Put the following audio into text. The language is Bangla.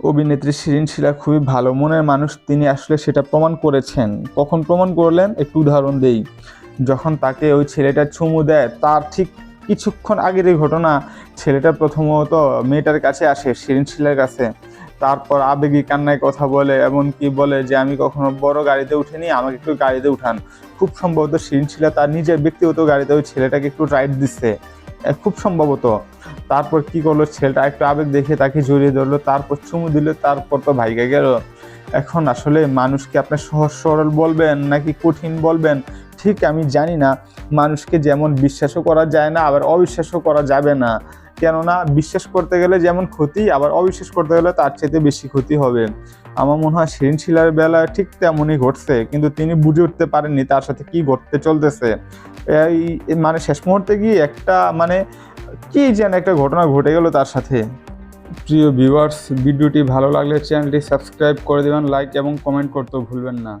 অভিনেত্রী শিরিন শিলা খুবই ভালো। মনের মানুষ তিনি আসলে সেটা প্রমাণ করেছেন। কখন প্রমাণ করলেন? একটু উদাহরণ দেই। যখন তাকে ওই ছেলেটা চুমু দেয়, তার ঠিক কিছুক্ষণ আগের এই ঘটনা ছেলেটা প্রথমত মেয়েটার কাছে আসে শিরিন শিলার কাছে। তারপর আবেগী কান্নায় কথা বলে, এমনকি বলে যে, আমি কখনো বড় গাড়িতে উঠিনি, আমাকে একটু গাড়িতে উঠান। খুব সম্ভবত শিরিন শিলা তার নিজের ব্যক্তিগত গাড়িতে ওই ছেলেটাকে একটু রাইড দিচ্ছে খুব সম্ভবত। তারপর কি করল? ছেলেটা একটু আবেগ দেখে তাকে জড়িয়ে ধরলো, তারপর চুমু দিল, তারপর তো ভাইকে গেল। এখন আসলে মানুষকে আপনি সহজ সরল বলবেন নাকি কঠিন বলবেন? ঠিক আমি জানি না। মানুষকে যেমন বিশ্বাসও করা যায় না, আবার অবিশ্বাসও করা যাবে না। কেননা বিশ্বাস করতে গেলে যেমন ক্ষতি, আবার অবিশ্বাস করতে গেলে তার চাইতে বেশি ক্ষতি হবে। আমার মনে হয় শিরিন শিলার বেলায় ঠিক তেমনই ঘটছে, কিন্তু তিনি বুঝে উঠতে পারেননি তার সাথে কি ঘটতে চলতেছে। এই মানে শেষ মুহূর্তে গিয়ে একটা মানে কি যেন একটা ঘটনা ঘটে গেল তার সাথে। প্রিয় ভিউয়ার্স ভিডিওটি ভালো লাগলে চ্যানেলটি সাবস্ক্রাইব করে দেবেন লাইক এবং কমেন্ট করতেও ভুলবেন না।